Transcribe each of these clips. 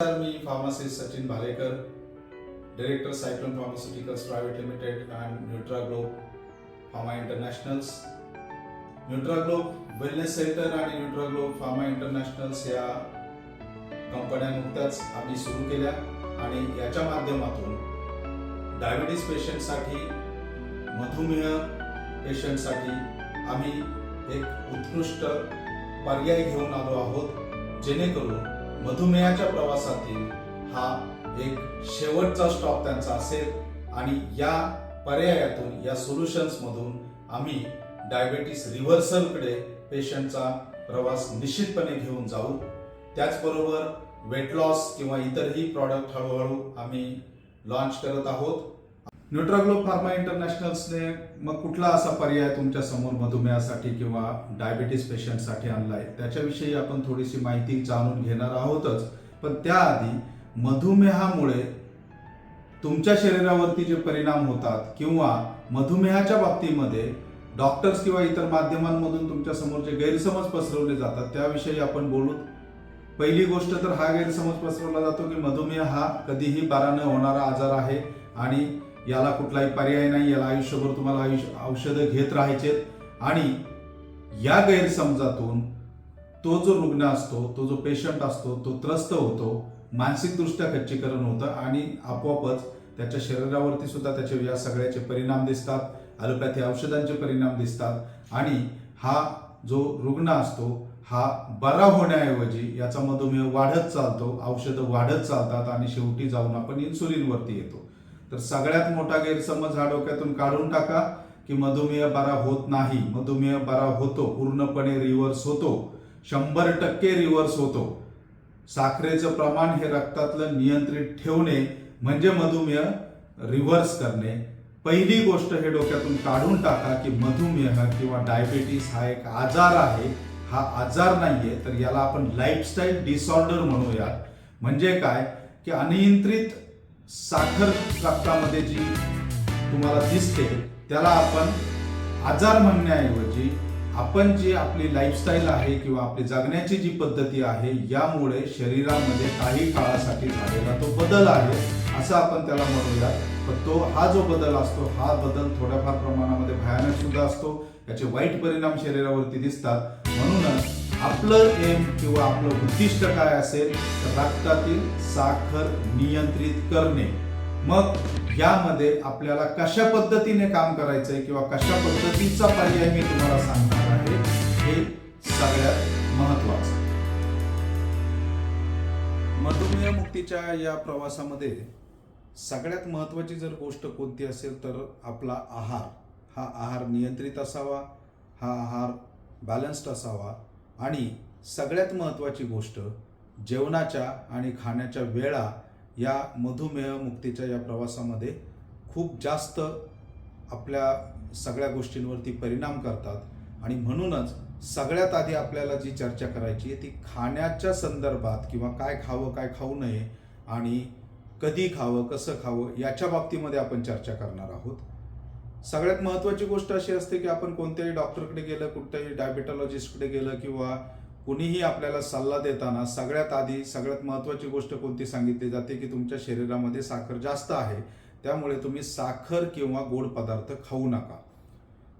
Sir me pharmacist Sachin Bhalekar director cyclone pharmaceuticals private limited and Nutraglobe pharma internationals Nutraglobe wellness centre आणि Nutraglobe pharma internationals या कंपन्या नुकत्याच आम्ही सुरू केल्या आणि याच्या माध्यमातून डायबिटीस पेशंटसाठी मधुमेह पेशंटसाठी आम्ही एक उत्कृष्ट पर्याय घेऊन आलो आहोत जेणेकरून मधुमेहाच्या प्रवासातील हा एक शेवटचा स्टॉप त्यांचा असेल आणि या पर्यायातून या सोल्युशन्समधून आम्ही डायबेटीस रिव्हर्सलकडे पेशंटचा प्रवास निश्चितपणे घेऊन जाऊ. त्याचबरोबर वेट लॉस किंवा इतरही प्रॉडक्ट हळूहळू आम्ही लॉन्च करत आहोत. न्यूट्राग्लो फार्मा इंटरनॅशनल्सने मग कुठला असा पर्याय तुमच्यासमोर मधुमेहासाठी किंवा डायबिटीस पेशंटसाठी आणलाय? त्याच्याविषयी आपण थोडीशी माहिती जाणून घेणार आहोतच. पण त्याआधी मधुमेहामुळे तुमच्या शरीरावरती जे परिणाम होतात किंवा मधुमेहाच्या बाबतीमध्ये डॉक्टर्स किंवा इतर माध्यमांमधून तुमच्यासमोर जे गैरसमज पसरवले जातात त्याविषयी आपण बोलू? पहिली गोष्ट तर हा गैरसमज पसरवला जातो की मधुमेह हा कधीही बाराने न होणारा आजार आहे आणि याला कुठलाही पर्याय नाही याला आयुष्यभर तुम्हाला आयुष्य औषधं घेत राहायचे आणि या गैरसमजातून तो जो रुग्ण असतो तो जो पेशंट असतो तो त्रस्त होतो मानसिकदृष्ट्या खच्चीकरण होतं आणि आपोआपच त्याच्या शरीरावरती सुद्धा त्याचे या सगळ्याचे परिणाम दिसतात ॲलोपॅथी औषधांचे परिणाम दिसतात. आणि हा जो रुग्ण असतो हा बरा होण्याऐवजी याचा मधुमेह वाढत चालतो औषधं वाढत चालतात आणि शेवटी जाऊन आपण इन्सुलिनवरती येतो. तर सगळ्यात मोठा गैरसमज हा डोक्यातून काढून टाका की मधुमेह बरा होत नाही. मधुमेह बरा होतो. पूर्णपणे रिव्हर्स होतो. शंभर टक्के रिव्हर्स होतो. साखरेचं प्रमाण हे रक्तातलं नियंत्रित ठेवणे म्हणजे मधुमेह रिव्हर्स करणे. पहिली गोष्ट हे डोक्यातून काढून टाका की मधुमेह किंवा डायबेटीस हा एक आजार आहे. हा आजार नाहीये. तर याला आपण लाईफस्टाईल डिसऑर्डर म्हणूयात. म्हणजे काय? की अनियंत्रित साखर रक्तामध्ये जी तुम्हाला दिसते त्याला आपण आजार म्हणण्याऐवजी आपण जी आपली लाईफस्टाईल आहे किंवा आपली जगण्याची जी पद्धती आहे यामुळे शरीरामध्ये काही काळासाठी झालेला तो बदल आहे असं आपण त्याला म्हणूया. पण तो हा जो बदल असतो हा बदल थोड्याफार प्रमाणामध्ये भयानक सुद्धा असतो. याचे वाईट परिणाम शरीरावरती दिसतात. म्हणूनच आपलं एम किंवा आपलं उद्दिष्ट काय असेल तर रक्तातील साखर नियंत्रित करणे. मग यामध्ये आपल्याला कशा पद्धतीने काम करायचंय किंवा कशा पद्धतीचा पर्याय मी तुम्हाला सांगणार आहे हे सगळ्यात महत्वाचं मधुमेह मुक्तीच्या या प्रवासामध्ये सगळ्यात महत्वाची जर गोष्ट कोणती असेल तर आपला आहार. हा आहार नियंत्रित असावा हा आहार बॅलन्स्ड असावा आणि सगळ्यात महत्त्वाची गोष्ट जेवणाच्या आणि खाण्याच्या वेळा या मधुमेह मुक्तीच्या या प्रवासामध्ये खूप जास्त आपल्या सगळ्या गोष्टींवरती परिणाम करतात. आणि म्हणूनच सगळ्यात आधी आपल्याला जी चर्चा करायची आहे ती खाण्याच्या संदर्भात किंवा काय खावं काय खाऊ नये आणि कधी खावं कसं खावं याच्या बाबतीमध्ये आपण चर्चा करणार आहोत. सगळ्यात महत्त्वाची गोष्ट अशी असते की आपण कोणत्याही डॉक्टरकडे गेलं कुठल्याही डायबेटॉलॉजिस्टकडे गेलं किंवा कुणीही आपल्याला सल्ला देताना सगळ्यात आधी सगळ्यात महत्त्वाची गोष्ट कोणती सांगितली जाते की तुमच्या शरीरामध्ये साखर जास्त आहे त्यामुळे तुम्ही साखर किंवा गोड पदार्थ खाऊ नका.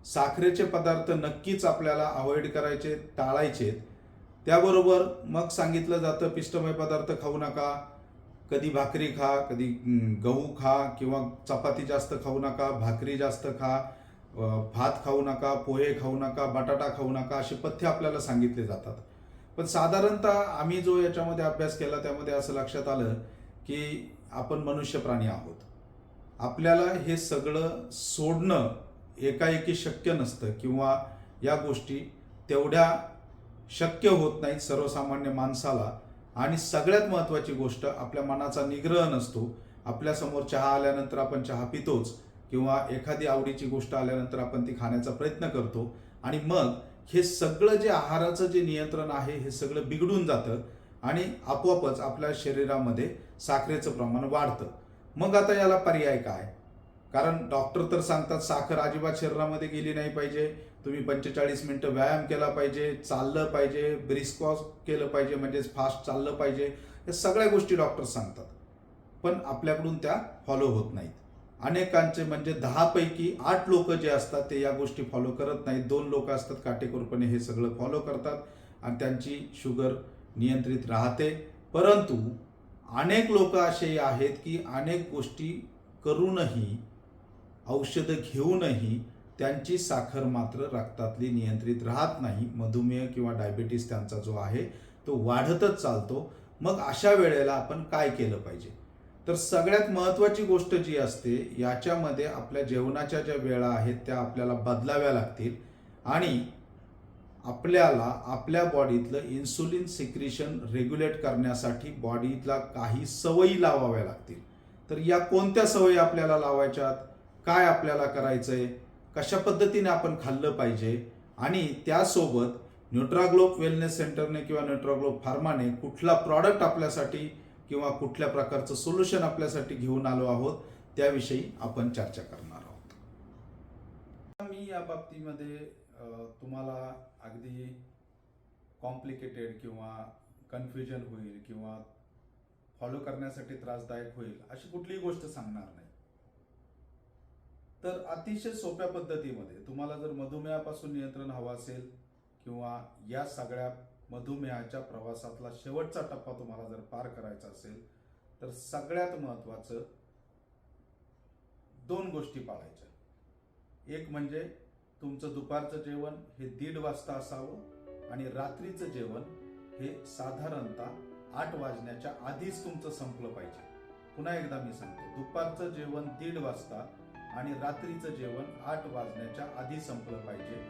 साखरेचे पदार्थ नक्कीच आपल्याला अवॉइड करायचे टाळायचे त्याबरोबर मग सांगितलं जातं पिष्टमय पदार्थ खाऊ नका कधी भाकरी खा कधी गहू खा किंवा चपाती जास्त खाऊ नका भाकरी जास्त खा भात खाऊ नका पोहे खाऊ नका बटाटा खाऊ नका असे पथ्य आपल्याला सांगितले जातात. पण साधारणतः आम्ही जो याच्यामध्ये अभ्यास केला त्यामध्ये असं लक्षात आलं की आपण मनुष्य प्राणी आहोत. आपल्याला हे सगळं सोडणं एकाएकी शक्य नसतं किंवा या गोष्टी तेवढ्या शक्य होत नाहीत सर्वसामान्य माणसाला. आणि सगळ्यात महत्त्वाची गोष्ट आपल्या मनाचा निग्रह नसतो. आपल्यासमोर चहा आल्यानंतर आपण चहा पितोच किंवा एखादी आवडीची गोष्ट आल्यानंतर आपण ती खाण्याचा प्रयत्न करतो. आणि मग हे सगळं जे आहाराचं जे नियंत्रण आहे हे सगळं बिघडून जातं आणि आपोआपच आपल्या शरीरामध्ये साखरेचं प्रमाण वाढतं. मग आता याला पर्याय काय? कारण डॉक्टर तर सांगतात साखर अजिबात शरीरामध्ये गेली नाही पाहिजे. तुम्ही पंचेचाळीस मिनटं व्यायाम केला पाहिजे चाललं पाहिजे ब्रिस्कॉस केलं पाहिजे म्हणजेच फास्ट चाललं पाहिजे या सगळ्या गोष्टी डॉक्टर सांगतात. पण आपल्याकडून त्या फॉलो होत नाहीत. अनेकांचे म्हणजे दहापैकी आठ लोक जे असतात ते या गोष्टी फॉलो करत नाहीत. दोन लोक असतात काटेकोरपणे हे सगळं फॉलो करतात आणि त्यांची शुगर नियंत्रित राहते. परंतु अनेक लोक असे आहेत की अनेक गोष्टी करूनही औषधं घेऊनही त्यांची साखर मात्र रक्तातली नियंत्रित राहत नाही. मधुमेह किंवा डायबिटीस त्यांचा जो आहे तो वाढतच चालतो. मग अशा वेळेला आपण काय केलं पाहिजे? तर सगळ्यात महत्त्वाची गोष्ट जी असते याच्यामध्ये आपल्या जेवणाच्या ज्या वेळा आहेत त्या आपल्याला बदलाव्या लागतील. आणि आपल्याला आपल्या बॉडीतलं इन्सुलिन सिक्रिशन रेग्युलेट करण्यासाठी बॉडीतला काही सवयी लावाव्या लागतील. तर या कोणत्या सवयी आपल्याला लावायच्यात? काय आपल्याला करायचंय? कशा पद्धतीने आपण खाल्लं पाहिजे आणि त्यासोबत न्यूट्राग्लोब वेलनेस सेंटरने किंवा न्यूट्राग्लोब फार्माने कुठला प्रॉडक्ट आपल्यासाठी किंवा कुठल्या प्रकारचं सोल्युशन आपल्यासाठी घेऊन आलो आहोत त्याविषयी आपण चर्चा करणार आहोत. मी या बाबतीमध्ये तुम्हाला अगदी कॉम्प्लिकेटेड किंवा कन्फ्युजन होईल किंवा फॉलो करण्यासाठी त्रासदायक होईल अशी कुठलीही गोष्ट सांगणार नाही. तर अतिशय सोप्या पद्धतीमध्ये तुम्हाला जर मधुमेहापासून नियंत्रण हवं असेल किंवा या सगळ्या मधुमेहाच्या प्रवासातला शेवटचा टप्पा तुम्हाला जर पार करायचा असेल तर सगळ्यात महत्वाचं दोन गोष्टी पाळायच्या. एक म्हणजे तुमचं दुपारचं जेवण हे दीड वाजता असावं आणि रात्रीचं जेवण हे साधारणतः आठ वाजण्याच्या आधीच तुमचं संपलं पाहिजे. पुन्हा एकदा मी सांगतो दुपारचं जेवण दीड वाजता आणि रात्रीचं जेवण आठ वाजण्याच्या आधी संपलं पाहिजे.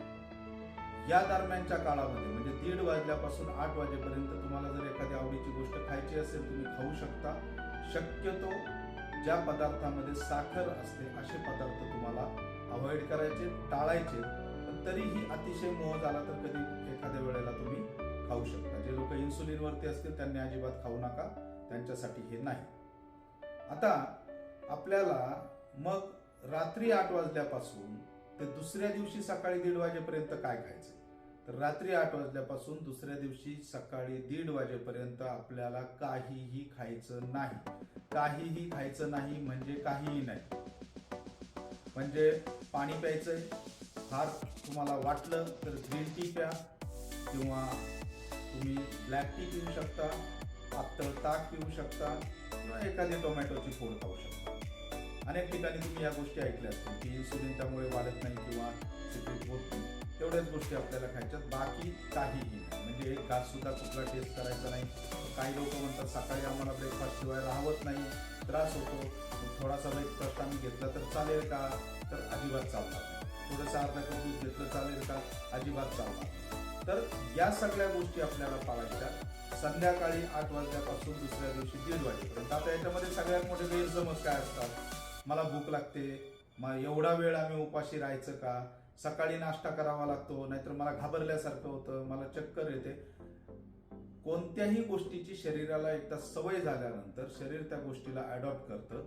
या दरम्यानच्या काळामध्ये म्हणजे दीड वाजल्यापासून आठ वाजेपर्यंत तुम्हाला जर एखादी आवडीची गोष्ट खायची असेल तुम्ही खाऊ शकता. शक्यतो ज्या पदार्थामध्ये साखर असते असे पदार्थ तुम्हाला अवॉइड करायचे टाळायचे पण तरीही अतिशय मोह झाला तर कधी एखाद्या वेळेला तुम्ही खाऊ शकता. जे लोक इन्सुलिनवरती असतील त्यांनी अजिबात खाऊ नका. त्यांच्यासाठी हे नाही. आता आपल्याला मग रात्री आठ वाजल्यापासून ते दुसऱ्या दिवशी सकाळी दीड वाजेपर्यंत काय खायचं? तर रात्री आठ वाजल्यापासून दुसऱ्या दिवशी सकाळी दीड वाजेपर्यंत आपल्याला काहीही खायचं नाही. काहीही खायचं नाही म्हणजे काहीही नाही. म्हणजे पाणी प्यायचंय फार तुम्हाला वाटलं तर ग्रीन टी प्या किंवा तुम्ही ब्लॅक टी पिऊ शकता पातळ ताक पिऊ शकता किंवा एखादी टोमॅटोची फोड खाऊ शकता. अनेक ठिकाणी तुम्ही या गोष्टी ऐकल्या असतील की इन्सुलिन त्यामुळे वाढत नाही किंवा सिक्रेट होत नाही. तेवढ्याच गोष्टी आपल्याला खायच्यात. बाकी काहीही नाही. म्हणजे एक घास सुद्धा कुठला टेस्ट करायचा नाही. काही लोक म्हणतात सकाळी आम्हाला ब्रेकफास्ट शिवाय राहत नाही. त्रास होतो. थोडासा ब्रेकफास्ट आम्ही घेतला तर चालेल का? तर अजिबात चालणार नाही. थोडंसं अर्धा कप दूध घेतलं चालेल का? अजिबात चालणार तर या सगळ्या गोष्टी आपल्याला पाळायच्या. संध्याकाळी आठ वाजल्यापासून दुसऱ्या दिवशी दीड वाजेपर्यंत. आता याच्यामध्ये सगळ्यात मोठे गैरसमज काय असतात? मला भूक लागते. मग एवढा वेळ आम्ही उपाशी राहायचं का? सकाळी नाश्ता करावा लागतो नाहीतर मला घाबरल्यासारखं होतं मला चक्कर येते. कोणत्याही गोष्टीची शरीराला एकदा सवय झाल्यानंतर शरीर त्या गोष्टीला अडॉप्ट करतं.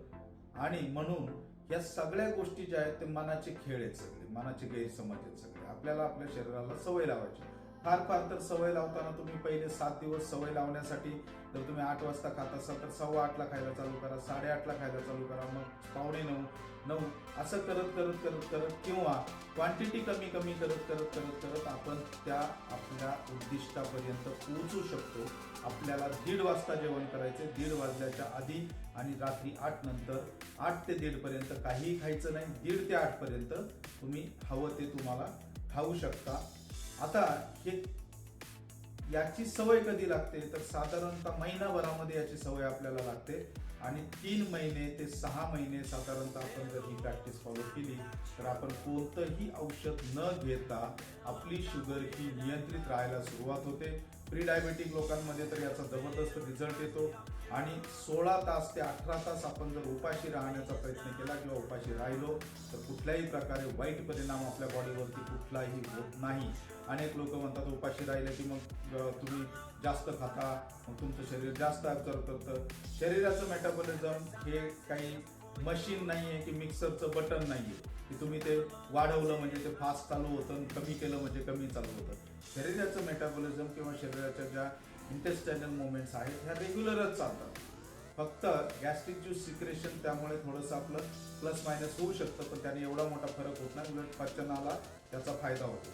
आणि म्हणून या सगळ्या गोष्टी ज्या आहेत ते मनाचे खेळ आहेत सगळे मनाचे गैरसमज आहेत सगळे. आपल्याला आपल्या शरीराला सवय लावायची. फार फार तर सवय लावताना तुम्ही पहिले सात दिवस सवय लावण्यासाठी जर तुम्ही आठ वाजता खात असाल तर सव्वा आठला खायला चालू करा साडेआठला खायला चालू करा मग पावणे नऊ नऊ असं करत करत करत करत किंवा क्वांटिटी कमी कमी करत करत करत करत आपण त्या आपल्या उद्दिष्टापर्यंत पोहोचू शकतो. आपल्याला दीड वाजता जेवण करायचे दीड वाजल्याच्या आधी आणि रात्री आठ नंतर आठ ते दीडपर्यंत काहीही खायचं नाही दीड ते आठपर्यंत तुम्ही हवं ते तुम्हाला खाऊ शकता. आता हे याची सवय कधी लागते? तर साधारणतः महिनाभरामध्ये याची सवय आपल्याला लागते. आणि तीन महिने ते सहा महिने साधारणतः आपण जर ही प्रॅक्टिस फॉलो केली तर आपण कोणतंही औषध न घेता आपली शुगर ही नियंत्रित राहायला सुरुवात होते. प्री डायबेटिक लोकांमध्ये तर याचा जबरदस्त रिझल्ट येतो. आणि सोळा तास ते अठरा तास आपण जर उपाशी राहण्याचा प्रयत्न केला किंवा उपाशी राहिलो तर कुठल्याही प्रकारे वाईट परिणाम आपल्या बॉडीवरती कुठलाही होत नाही. अनेक लोक म्हणतात उपाशी राहिले की मग तुम्ही जास्त खाता मग तुमचं शरीर जास्त ॲब्झॉर्व करतं. शरीराचं मेटाबॉलिझम हे काही मशीन नाही आहे की मिक्सरचं बटन नाही आहे की तुम्ही ते वाढवलं म्हणजे ते फास्ट चालू होतं आणि कमी केलं म्हणजे कमी चालू होतं. शरीराचं मेटाबॉलिझम किंवा शरीराच्या ज्या इंटेस्टायनल मुवमेंट्स आहेत ह्या रेग्युलरच चालतात. फक्त गॅस्ट्रिक ज्यूस सिक्रेशन त्यामुळे थोडंसं आपलं प्लस मायनस होऊ शकतं पण त्याने एवढा मोठा फरक होत नाही उलट पचनाला त्याचा फायदा होतो.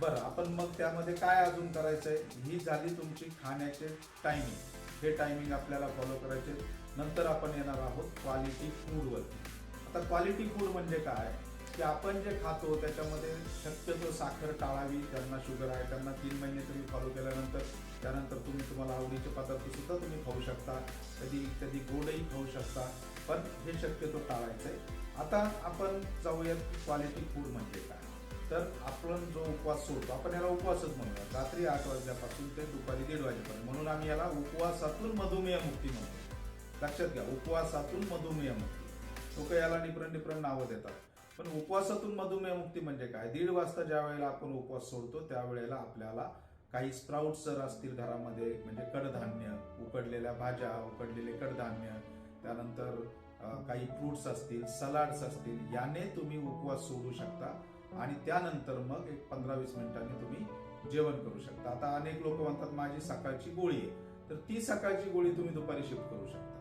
बरं आपण मग त्यामध्ये काय अजून करायचंय? ही झाली तुमची खाण्याचे टायमिंग हे टायमिंग आपल्याला फॉलो करायचे. नंतर आपण येणार आहोत क्वालिटी फूडवर आता क्वालिटी फूड म्हणजे काय? की आपण जे खातो त्याच्यामध्ये शक्यतो साखर टाळावी ज्यांना शुगर आहे त्यांना तीन महिने तुम्ही फॉलो केल्यानंतर त्यानंतर तुम्ही तुम्हाला आवडीचे पदार्थ सुद्धा तुम्ही खाऊ शकता. कधी कधी गोडही खाऊ शकता पण हे शक्यतो टाळायचं आहे. आता आपण जाऊयात क्वालिटी फूड म्हणजे काय? तर आपण जो उपवास सोडतो आपण याला उपवासच म्हणूया रात्री आठ वाजल्यापासून ते दुपारी दीड वाजेपर्यंत. म्हणून आम्ही याला उपवासातून मधुमेह मुक्ती म्हणतो. लक्षात घ्या उपवासातून मधुमेह मुक्ती लोक याला डिफरंट डिफरंट नावं देतात. पण उपवासातून मधुमेह मुक्ती म्हणजे काय? दीड वाजता ज्या वेळेला आपण उपवास सोडतो त्यावेळेला आपल्याला काही स्प्राउट्स जर असतील घरामध्ये म्हणजे कडधान्य उकडलेल्या भाज्या उकडलेले कडधान्य त्यानंतर काही फ्रुट्स असतील सलाड्स असतील याने तुम्ही उपवास सोडू शकता आणि त्यानंतर मग एक पंधरा वीस मिनिटांनी तुम्ही जेवण करू शकता. आता अनेक लोक म्हणतात माझी सकाळची गोळी आहे. तर ती सकाळची गोळी तुम्ही दुपारी शिफ्ट करू शकता.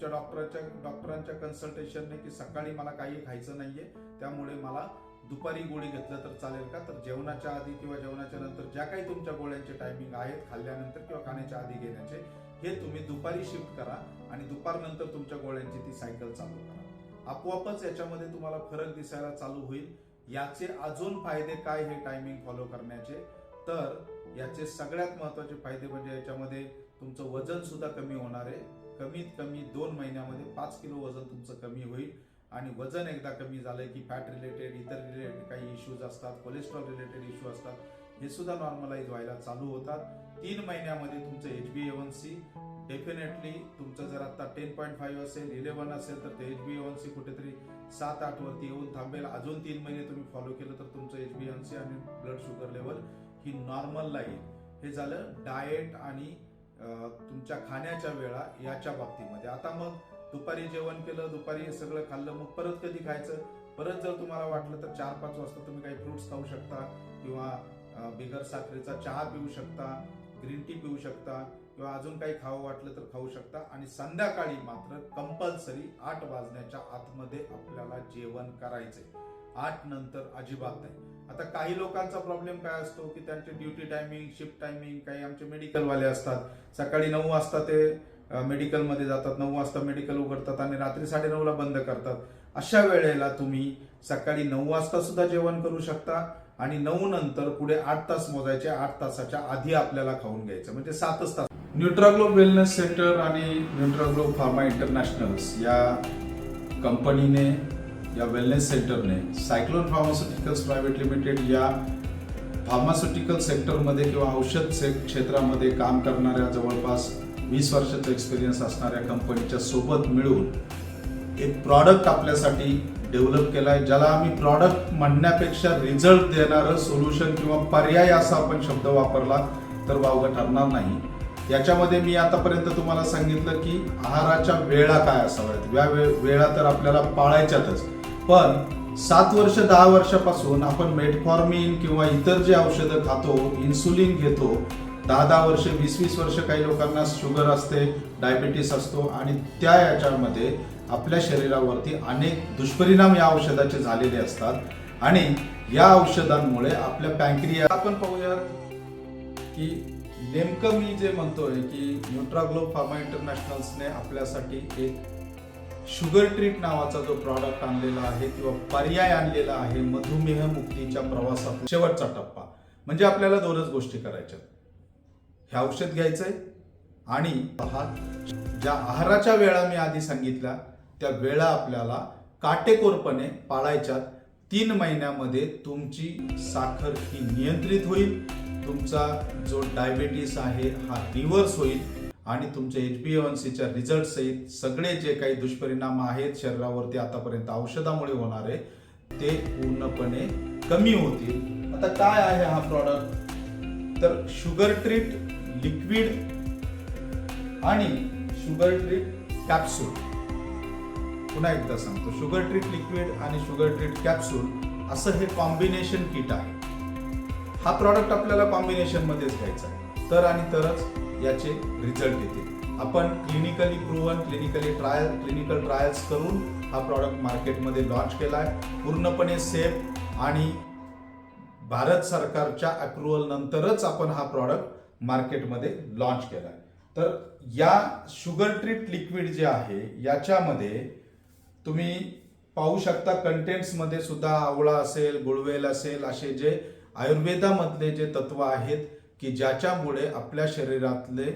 तुमच्या डॉक्टरच्या डॉक्टरांच्या कन्सल्टेशनने की सकाळी मला काही खायचं नाहीये त्यामुळे मला दुपारी गोळी घेतलं तर चालेल का? तर जेवणाच्या आधी किंवा जेवणाच्या नंतर ज्या काही तुमच्या गोळ्यांचे टायमिंग आहेत खाल्ल्यानंतर किंवा खाण्याच्या आधी घेण्याचे हे तुम्ही दुपारी शिफ्ट करा आणि दुपारनंतर तुमच्या गोळ्यांची ती सायकल चालू करा. आपोआपच याच्यामध्ये तुम्हाला फरक दिसायला चालू होईल. याचे अजून फायदे काय हे टायमिंग फॉलो करण्याचे? तर याचे सगळ्यात महत्त्वाचे फायदे म्हणजे याच्यामध्ये तुमचं वजन सुद्धा कमी होणार आहे. कमीत कमी दोन महिन्यामध्ये पाच किलो वजन तुमचं कमी होईल. आणि वजन एकदा कमी झालंय की फॅट रिलेटेड इतर रिलेटेड काही इश्यूज असतात कोलेस्ट्रॉल रिलेटेड इश्यू असतात हे सुद्धा नॉर्मलाइज व्हायला चालू होतात. तीन महिन्यामध्ये तुमचं H B A one C definitely तुमचं जर आता टेन पॉईंट फाईव्ह असेल इलेव्हन असेल तर ते एच बी एवन सी कुठेतरी सात आठ वरती येऊन थांबेल. अजून तीन महिने तुम्ही फॉलो केलं तर तुमचं एच बी एन सी आणि ब्लड शुगर लेवल ही नॉर्मलला येईल. हे झालं डाएट आणि तुमच्या खाण्याच्या वेळा याच्या बाबतीमध्ये. आता मग दुपारी जेवण केलं दुपारी सगळं खाल्लं मग परत कधी खायचं? परत जर तुम्हाला वाटलं तर चार पाच वाजता तुम्ही काही फ्रुट्स खाऊ शकता किंवा बिगर साखरेचा चहा पिऊ शकता ग्रीन टी पिऊ शकता. किंवा अजून काही खावं वाटलं तर खाऊ शकता. आणि संध्याकाळी मात्र कंपल्सरी आठ वाजण्याच्या आतमध्ये आपल्याला जेवण करायचंय. आठ नंतर अजिबात नाही. आता काही लोकांचा प्रॉब्लेम काय असतो की त्यांचे ड्युटी टायमिंग शिफ्ट टायमिंग काही आमचे मेडिकलवाले असतात. सकाळी नऊ वाजता ते मेडिकलमध्ये जातात. नऊ वाजता मेडिकल उघडतात आणि रात्री साडेनऊला बंद करतात. अशा वेळेला तुम्ही सकाळी नऊ वाजता सुद्धा जेवण करू शकता आणि नऊ नंतर पुढे आठ तास मोजायचे. आठ तासाच्या आधी आपल्याला खाऊन घ्यायचं. म्हणजे सातच तास न्यूट्राग्लोब वेलनेस सेंटर आणि न्यूट्राग्लोब फार्मा इंटरनॅशनल्स या कंपनीने या वेलनेस सेंटरने सायक्लोन फार्मास्युटिकल्स प्रायव्हेट लिमिटेड या फार्मास्युटिकल सेक्टरमध्ये किंवा औषध से क्षेत्रामध्ये काम करणाऱ्या जवळपास वीस वर्षाचा एक्सपिरियन्स असणाऱ्या कंपनीच्या सोबत मिळून एक प्रॉडक्ट आपल्यासाठी डेव्हलप केला आहे ज्याला आम्ही प्रॉडक्ट म्हणण्यापेक्षा रिझल्ट देणारं सोल्युशन किंवा पर्याय असा आपण शब्द वापरला तर वावगं ठरणार नाही. याच्यामध्ये मी आतापर्यंत तुम्हाला सांगितलं की आहाराच्या वेळा काय असाव्यात. या वेळा तर आपल्याला पाळायच्यातच. पण सात वर्ष दहा वर्षापासून आपण मेटफॉर्मिन किंवा इतर जे औषधं खातो इन्सुलिन घेतो दहा दहा वर्ष वीस वीस वर्ष काही लोकांना शुगर असते डायबिटीस असतो आणि त्या याच्यामध्ये आपल्या शरीरावरती अनेक दुष्परिणाम या औषधाचे झालेले असतात आणि या औषधांमुळे आपल्या पॅन्क्रिया आपण पाहूया की नेमकं मी जे म्हणतोय की न्यूट्राग्लोब फार्मा इंटरनॅशनल्सने आपल्यासाठी एक शुगर ट्रीट नावाचा जो प्रॉडक्ट आणलेला आहे किंवा पर्याय आणलेला आहे मधुमेह मुक्तीच्या प्रवासात शेवटचा टप्पा. म्हणजे आपल्याला दोनच गोष्टी करायच्या हे औषध घ्यायचंय आणि हा ज्या आहाराच्या वेळा मी आधी सांगितल्या त्या वेळा आपल्याला काटेकोरपणे पाळायच्यात. तीन महिन्यामध्ये तुमची साखर ही नियंत्रित होईल. तुमचा जो डायबेटीस आहे हा रिव्हर्स होईल आणि तुमच्या एच बी एन सीच्या रिझल्ट सहित सगळे जे काही दुष्परिणाम आहेत शरीरावरती आतापर्यंत औषधामुळे होणारे ते पूर्णपणे कमी होतील. आता काय आहे हा प्रॉडक्ट तर शुगर ट्रीट लिक्विड आणि शुगर ट्रीट कॅप्सूल पुन्हा एकदा सांगतो. शुगर ट्रीट लिक्विड आणि शुगर ट्रीट कॅप्सूल असं हे कॉम्बिनेशन किट आहे. हा प्रॉडक्ट आपल्याला कॉम्बिनेशनमध्येच घ्यायचा आहे. तर आणि तरच याचे रिझल्ट येतील. आपण clinically proven clinically trial clinical trials करून हा प्रॉडक्ट मार्केटमध्ये लॉन्च केला आहे पूर्णपणे सेफ आणि भारत सरकारच्या अप्रुव्हल नंतरच आपण हा प्रॉडक्ट मार्केटमध्ये लॉन्च केला आहे तर या शुगर ट्रीट लिक्विड जे आहे याच्यामध्ये तुम्ही पाहू शकता कंटेंट्समध्ये सुद्धा आवळा असेल गुळवेल असेल असे जे आयुर्वेदामधले जे तत्व आहेत की ज्याच्यामुळे आपल्या शरीरातले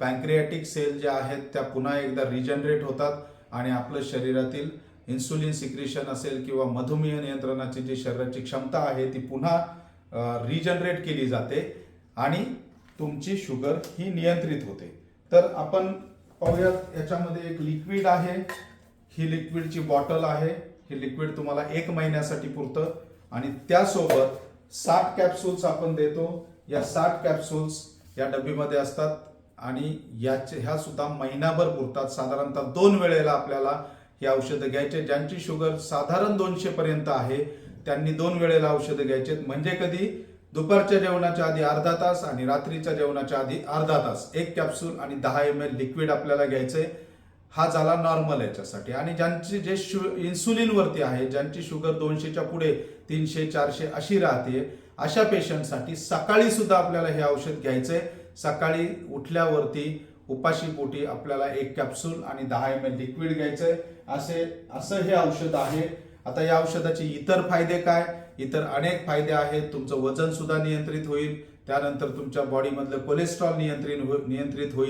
पॅन्क्रियाटिक सेल जे आहेत त्या पुन्हा एकदा रिजनरेट होतात आणि आपलं शरीरातील इन्सुलिन सिक्रेशन असेल किंवा मधुमेह नियंत्रणाची जी शरीराची क्षमता आहे ती पुन्हा रिजनरेट केली जाते आणि तुमची शुगर ही नियंत्रित होते. तर आपण पाहूयात याच्यामध्ये एक लिक्विड आहे. ही लिक्विडची बॉटल आहे. हे लिक्विड तुम्हाला एक महिन्यासाठी पुरतं आणि त्यासोबत साठ कॅप्सूल्स आपण देतो. या साठ कॅप्सूल्स या डब्बीमध्ये असतात आणि याचे ह्या सुद्धा महिनाभर पुरतात. साधारणतः दोन वेळेला आपल्याला हे औषधं घ्यायचे. ज्यांची शुगर साधारण दोनशे पर्यंत आहे त्यांनी दोन वेळेला औषधं घ्यायचे. म्हणजे कधी? दुपारच्या जेवणाच्या आधी अर्धा तास आणि रात्रीच्या जेवणाच्या आधी अर्धा तास. एक कॅप्सूल आणि दहा एम एल लिक्विड आपल्याला घ्यायचंय हा झाला नॉर्मल याच्यासाठी. आणि ज्यांची जे शु इन्सुलिनवरती आहे ज्यांची शुगर दोनशेच्या पुढे तीनशे चारशे अशी राहते अशा पेशंटसाठी सकाळी सुद्धा आपल्याला हे औषध घ्यायचंय सकाळी उठल्यावरती उपाशी पोटी आपल्याला एक कॅप्सूल आणि दहा एम एल लिक्विड घ्यायचंय असे असं हे औषध आहे. आता या औषधाचे इतर फायदे काय? इतर अनेक फायदे आहेत. तुमचं वजन सुद्धा नियंत्रित होईल. त्यानंतर तुमच्या बॉडीमधलं कोलेस्ट्रॉल नियंत्रित हो नियंत्रित होईल.